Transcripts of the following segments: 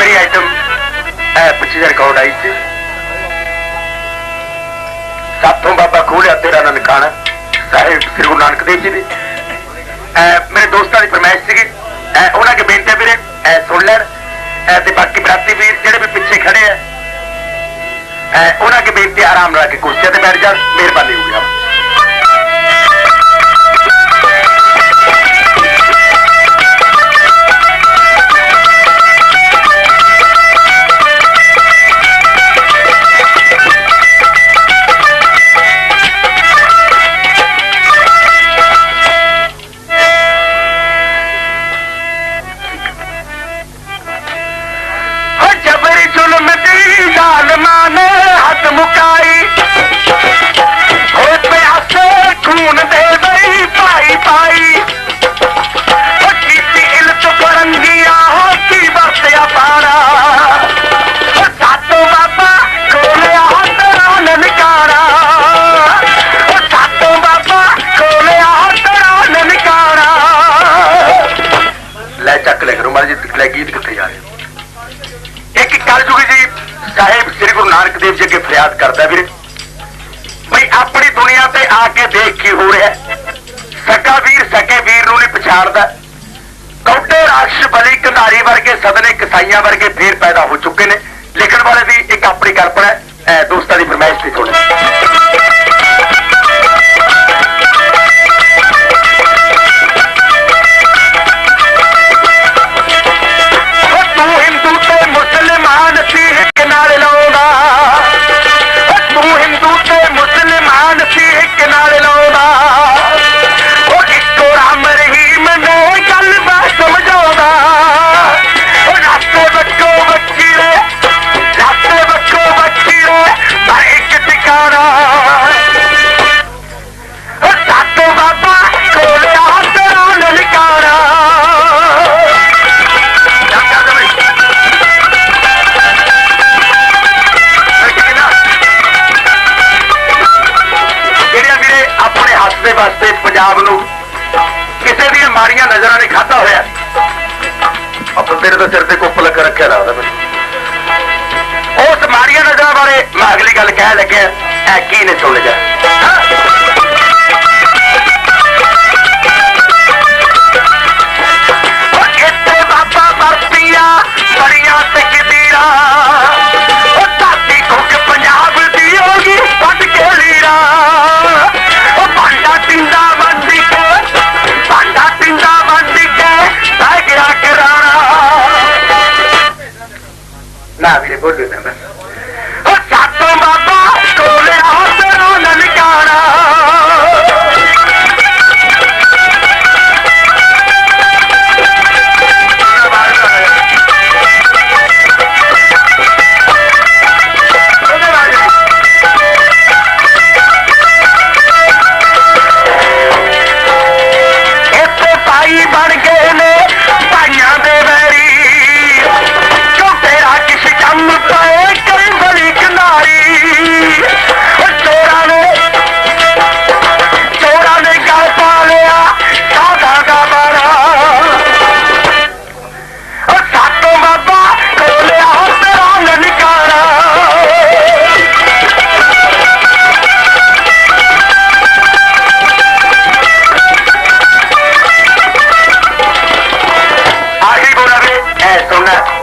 ਮੇਰੀ ਆਈਟਮ ਐ ਪਿੱਛੇ ਜਿਹੇ ਰਿਕਾਰਡ ਸਾਥੋਂ ਬਾਬਾ ਖੋਲਿਆ, ਤੇਰਾ ਨਨਕਾਣਾ ਸਾਹਿਬ ਸ੍ਰੀ ਗੁਰੂ ਨਾਨਕ ਦੇਵ ਜੀ ਦੇ। ਮੇਰੇ ਦੋਸਤਾਂ ਦੀ ਫਰਮਾਇਸ਼ ਸੀਗੀ। ਉਹਨਾਂ ਕੇ ਬੇਨਤੀ ਹੈ ਵੀਰੇ ਸੁਣ ਲੈਣ। ਤੇ ਬਾਕੀ ਬਰਾਤੀ ਵੀਰ ਜਿਹੜੇ ਵੀ ਪਿੱਛੇ ਖੜੇ ਐ ਉਹਨਾਂ ਕੇ ਬੇਨਤੀ ਆਰਾਮ ਨਾਲ ਕੇ ਕੁਰਸੀਆਂ ਤੇ ਬੈਠ ਜਾਣ, ਮਿਹਰਬਾਨੀ ਹੋਊਗੀ ਆਪ ਚੱਕ ਲੈ ਗੀਤ ਕਿੱਥੇ ਜਾ ਰਹੇ ਇੱਕ ਕਲਯੁਗੀ ਜੀ, ਸਾਹਿਬ ਸ੍ਰੀ ਗੁਰੂ ਨਾਨਕ ਦੇਵ ਜੀ ਅੱਗੇ ਫਰਿਆਦ ਕਰਦਾ ਵੀਰੇ। ਬਈ ਆਪਣੀ ਦੁਨੀਆ ਤੇ ਆ ਕੇ ਦੇਖ ਕੀ ਹੋ ਰਿਹਾ ਸਕਾ ਵੀਰ ਸਕੇ ਵੀਰ ਨੂੰ ਨਹੀਂ ਪਛਾਣਦਾ। ਕੌਡੇ ਰਾਖਸ਼ ਬਲੀ ਕੰਧਾਰੀ ਵਰਗੇ ਸਦਨੇ ਕਸਾਈਆਂ ਵਰਗੇ ਫੇਰ ਪੈਦਾ ਹੋ ਚੁੱਕੇ ਨੇ। ਲਿਖਣ ਵਾਲੇ ਦੀ ਆਪਣੇ ਵਾਸਤੇ ਪੰਜਾਬ ਨੂੰ ਕਿਸੇ ਦੀਆਂ ਮਾੜੀਆਂ ਨਜ਼ਰਾਂ ਨੇ ਖਾਦਾ ਹੋਇਆ। ਆਪਾਂ ਤੇਰੇ ਤਾਂ ਸਿਰ ਤੇ ਕੁੱਪ ਲੱਗ ਰੱਖਿਆ ਲੱਗਦਾ ਮੈਨੂੰ ਉਸ ਮਾੜੀਆਂ ਨਜ਼ਰਾਂ ਬਾਰੇ ਮੈਂ ਅਗਲੀ ਗੱਲ ਕਹਿ ਲੱਗਿਆ ਐ ਕੀ ਨੇ ਸੁਣ ਜਾ ਬੜੀਆਂ ਤਕਦੀਰਾਂ ਨਾ ਵੀਰੇ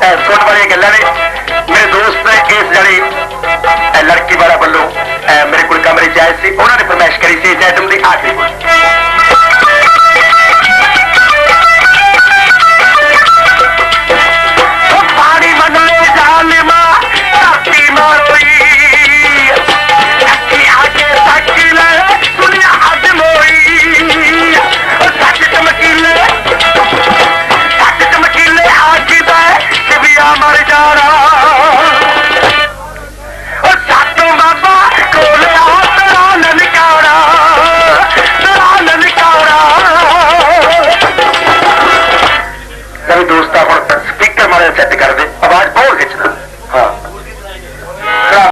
ਸੁਣਨਾ ਐ ਸੁਣ ਵਾਲੀਆਂ ਗੱਲਾਂ ਨੇ। ਮੇਰੇ ਦੋਸਤ ਨੇ ਇਸ ਜਿਹੜੀ ahora.